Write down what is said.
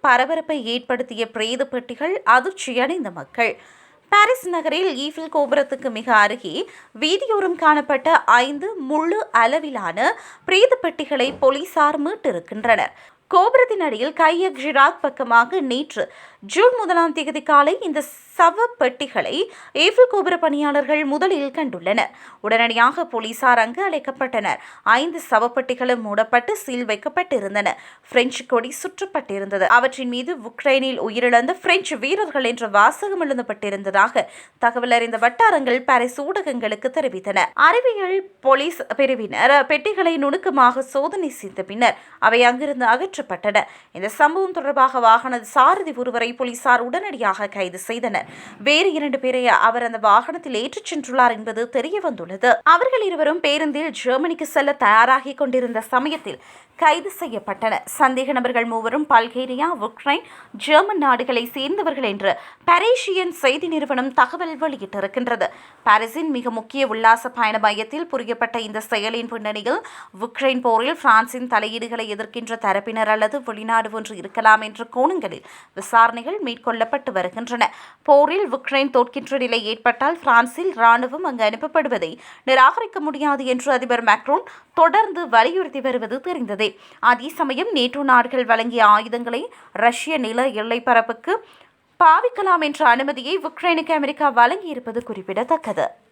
பரபரப்பை ஏற்படுத்திய பிரேத பெட்டிகள் அதிர்ச்சியடைந்த மக்கள். பாரிஸ் நகரில் ஈஃபில் கோபுரத்துக்கு மிக அருகே வீதியோரம் காணப்பட்ட ஐந்து முழு அளவிலான பிரேத பெட்டிகளை போலீசார் மீட்டிருக்கின்றனர். கோபுரத்தின் அடியில் கையக் ஜிராக் பக்கமாக நேற்று ஜூன் முதலாம் தேதி காலை இந்த சவ பெட்டிகளை ஏஃபில் கோபுர பணியாளர்கள் முதலில் கண்டுள்ளனர். உடனடியாக போலீசார் அங்கு அழைக்கப்பட்டனர். ஐந்து சவப்பெட்டிகளும் மூடப்பட்டு சீல் வைக்கப்பட்டிருந்தன. பிரெஞ்சு கொடி சுற்றப்பட்டிருந்தது. அவற்றின் மீது உக்ரைனில் உயிரிழந்த பிரெஞ்சு வீரர்கள் என்ற வாசகம் எழுதப்பட்டிருந்ததாக தகவல் அறிந்த வட்டாரங்கள் பாரிஸ் ஊடகங்களுக்கு தெரிவித்தன. அறிவியல் போலீஸ் பிரிவினர் பெட்டிகளை நுணுக்கமாக சோதனை செய்த பின்னர் அவை அங்கிருந்து அகற்றப்பட்டன. இந்த சம்பவம் தொடர்பாக வாகன சாரதி ஒருவரை போலீசார் உடனடியாக கைது செய்தனர். வேறு இரண்டு பேரை அவர் அந்த வாகனத்தில் ஏற்றிச் சென்றுள்ளார் என்பது தெரிய வந்துள்ளது. அவர்கள் இருவரும் பேருந்தில் ஜெர்மனிக்கு செல்ல தயாராகி கொண்டிருந்த சமயத்தில் கைது செய்யப்பட்டனர். சந்தேக நபர்கள் மூவரும் பல்கேரியா உக்ரைன் ஜெர்மன் நாடுகளை சேர்ந்தவர்கள் என்று பரேஷியன் செய்தி நிறுவனம் தகவல் வெளியிட்டிருக்கின்றது. பாரிஸின் மிக முக்கிய உல்லாச பயண மையத்தில் புரியப்பட்ட இந்த செயலின் பின்னணியில் உக்ரைன் போரில் பிரான்சின் தலையீடுகளை எதிர்க்கின்ற தரப்பினர் அல்லது வெளிநாடு ஒன்று இருக்கலாம் என்ற கோணங்களில் விசாரணைகள் மேற்கொள்ளப்பட்டு வருகின்றன. போரில் உக்ரைன் தோற்கின்ற நிலை ஏற்பட்டால் பிரான்சில் ராணுவம் அங்கு அனுப்பப்படுவதை நிராகரிக்க முடியாது என்று அதிபர் மேக்ரோன் தொடர்ந்து வலியுறுத்தி வருவது தெரிந்ததே. அதே சமயம் நேட்டோ நாடுகள் வழங்கிய ஆயுதங்களை ரஷ்ய நில எல்லை பரப்புக்கு பாவிக்கலாம் என்ற அனுமதியை உக்ரைனுக்கு அமெரிக்கா வழங்கியிருப்பது குறிப்பிடத்தக்கது.